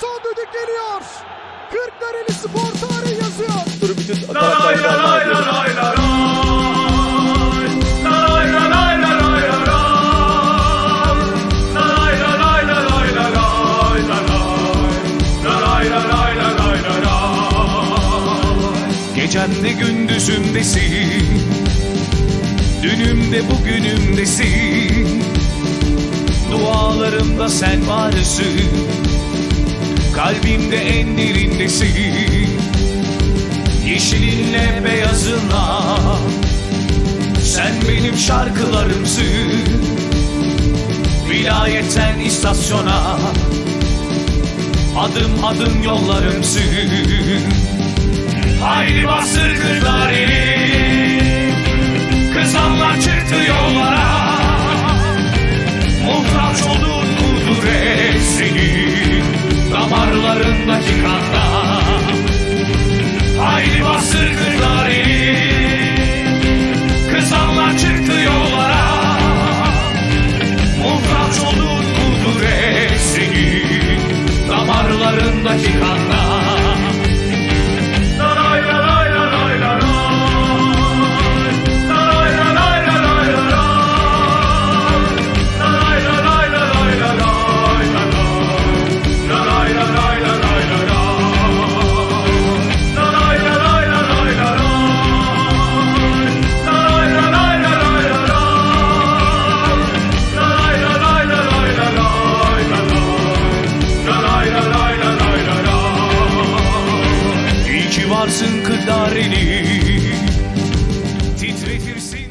Son düdük geliyor. Kırklareli Spor tarihi yazıyor. Dur bütün La lay la lay la lay la lay. La lay la lay la lay la lay. La lay la lay la lay la lay la lay. La lay la lay la lay la lay. Gecemde gündüzümdesin Dünümde bugünümdesin Dualarımda sen varsın Kalbimde en derindesin. Yeşilinle beyazınla Sen benim şarkılarımsın. Vilayetten istasyona. Adım adım yollarımsın. Haydi bastır kırkları Kızanlar çıktı yollara my 八糟 Arsın kırlar eli Titretirsin.